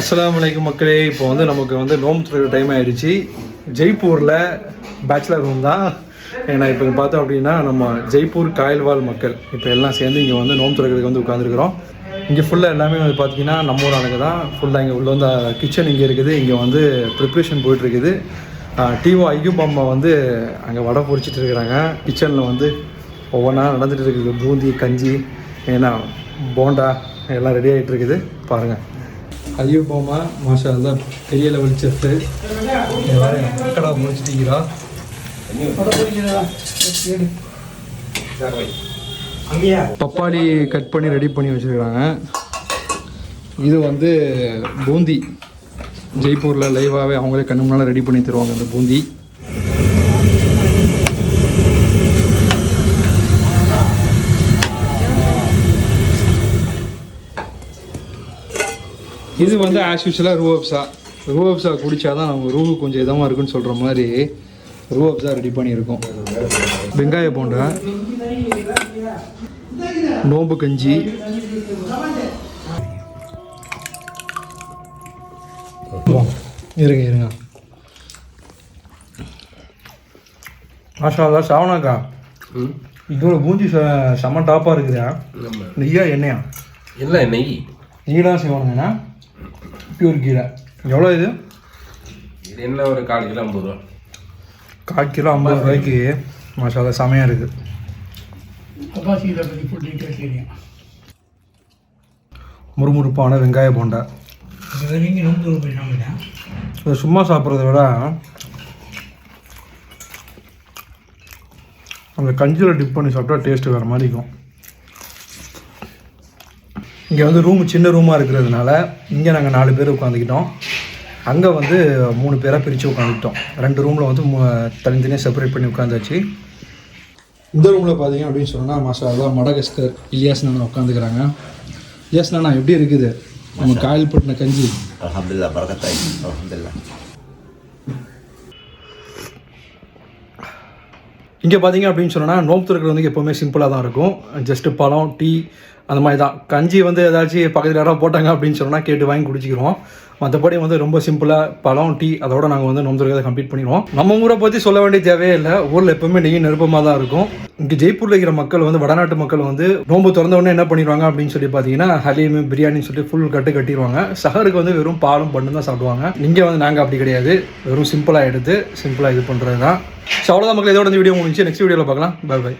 அஸ்லாம் வலைக்கும் மக்களே இப்போ வந்து நமக்கு வந்து நோம்பு துறையில் டைம் ஆயிடுச்சு. ஜெய்ப்பூரில் பேச்சுலர் ரூம் தான். ஏன்னா இப்போ பார்த்தோம் அப்படின்னா நம்ம ஜெய்ப்பூர் காயல்வாழ் மக்கள். இப்போ எல்லாம் சேர்ந்து இங்கே வந்து நோம்பு துறக்கிறதுக்கு வந்து உட்காந்துருக்குறோம் இங்கே ஃபுல்லாக எல்லாமே வந்து பார்த்தீங்கன்னா நம்ம ஊர் ஆளுங்க தான். ஃபுல்லாக இங்கே உள்ள வந்து கிச்சன் இங்கே இருக்குது. இங்கே வந்து ப்ரிப்ரேஷன் போயிட்டுருக்குது டிஓ ஐயூப் அம்மா வந்து அங்கே வடை பொறிச்சிட்டு இருக்கிறாங்க. கிச்சனில் வந்து ஒவ்வொன்றா நடந்துகிட்டு இருக்குது. பூந்தி கஞ்சி ஏன்னா போண்டா எல்லாம் ரெடி ஆகிட்டு இருக்குது. பாருங்கள் ஐயூப் போமா மாஷா தான் பெரிய லெவல் செஃப்பு மக்களாக முடிச்சிட்டீங்களா பப்பாளி கட் பண்ணி ரெடி பண்ணி வச்சுருக்காங்க. இது வந்து பூந்தி. ஜெய்ப்பூரில் லைவாகவே அவங்களே கண்ணு முன்னால் ரெடி பண்ணி தருவாங்க அந்த பூந்தி. இது வந்து ஆஸ் யூஸ்வலாக ரூஅப்ஸா ரூஅப்ஸா குடித்தா தான் நம்ம ரூ கொஞ்சம் இதமாக இருக்குன்னு சொல்கிற மாதிரி ரூஅப்ஸா ரெடி பண்ணியிருக்கோம். வெங்காய போண்டா நோம்பு கஞ்சி. இருங்க இருங்க. மாஷா சாவனாக்கா. இதோட பூஞ்சி ச- செம்ம டாப்பாக இருக்குதா நெய்யா எண்ணெயா? இல்லை நெய். நெய்லாம் செய்வானுங்கண்ணா. பியூர் கீரை. எவ்வளோ இது? இது என்ன ஒரு கால் கிலோ ஐம்பது ரூபா. கால் கிலோ ஐம்பது ரூபாய்க்கு மசாலா செமையாக இருக்குது அப்பாசி இதை பற்றி ஃபுல் டீட்டெயில்ஸ் தெரியும் முறுமுறுப்பான வெங்காய போண்டா. இது சும்மா சாப்பிட்றத விட அந்த கஞ்சியில் டிப் பண்ணி சாப்பிட்டா டேஸ்ட்டு வேறு மாதிரி இருக்கும். இங்கே வந்து ரூம் சின்ன ரூமாக இருக்கிறதுனால இங்கே நாங்கள் நாலு பேர் உட்காந்துக்கிட்டோம் அங்கே வந்து மூணு பேராக பிரித்து உட்காந்துக்கிட்டோம் ரெண்டு ரூமில் வந்து மூ- தனித்தனியாக செப்பரேட் பண்ணி உட்காந்தாச்சு இந்த ரூமில் பார்த்தீங்க அப்படின்னு சொன்னால் மாசா அதான் மடகஸ்கர் இலியாஸ் நானா உட்காந்துக்கிறாங்க இலியாஸ் நானா எப்படி இருக்குது? நம்ம காயில் பட்டின கஞ்சி. Alhamdulillah barakatah. Alhamdulillah. இங்கே பார்த்தீங்க அப்படின்னு சொன்னால் நோம்பு திறக்கிறது வந்து எப்போவுமே சிம்பிளாக தான் இருக்கும். ஜஸ்ட்டு பழம் டீ அந்த மாதிரி தான். கஞ்சி வந்து ஏதாச்சும் பக்கத்தில் யாராவது போட்டாங்க அப்படின்னு சொன்னால் கேட்டு வாங்கி குடிச்சிக்கிறோம் மற்றபடி வந்து ரொம்ப சிம்பிளாக பழம் டீ அதோட நாங்கள் வந்து நோம்பு கம்ப்ளீட் பண்ணிடுவோம். நம்ம ஊரை பற்றி சொல்ல வேண்டிய தேவையே இல்லை. ஊரில் எப்பவுமே நெய் நெருப்பமாக தான் இருக்கும். இங்கே ஜெய்ப்பூரில் இருக்கிற மக்கள் வந்து வடநாட்டு மக்கள் வந்து நோம்பு திறந்த உடனே என்ன பண்ணிடுவாங்க அப்படின்னு சொல்லி பார்த்தீங்கன்னா ஹலீம் பிரியாணின்னு சொல்லி ஃபுல் கட்டு கட்டிடுவாங்க. சஹருக்கு வந்து வெறும் பாலும் பண்ணு தான் சாப்பிடுவாங்க. இங்கே வந்து நாங்கள் அப்படி கிடையாது. வெறும் சிம்பிளாக எடுத்து சிம்பிளாக இது பண்ணுறது தான் ஸோ அவ்வளோதான் மக்கள் இதோட இந்த வீடியோ முடிஞ்சு நெக்ஸ்ட் வீடியோவில் பார்க்கலாம். By by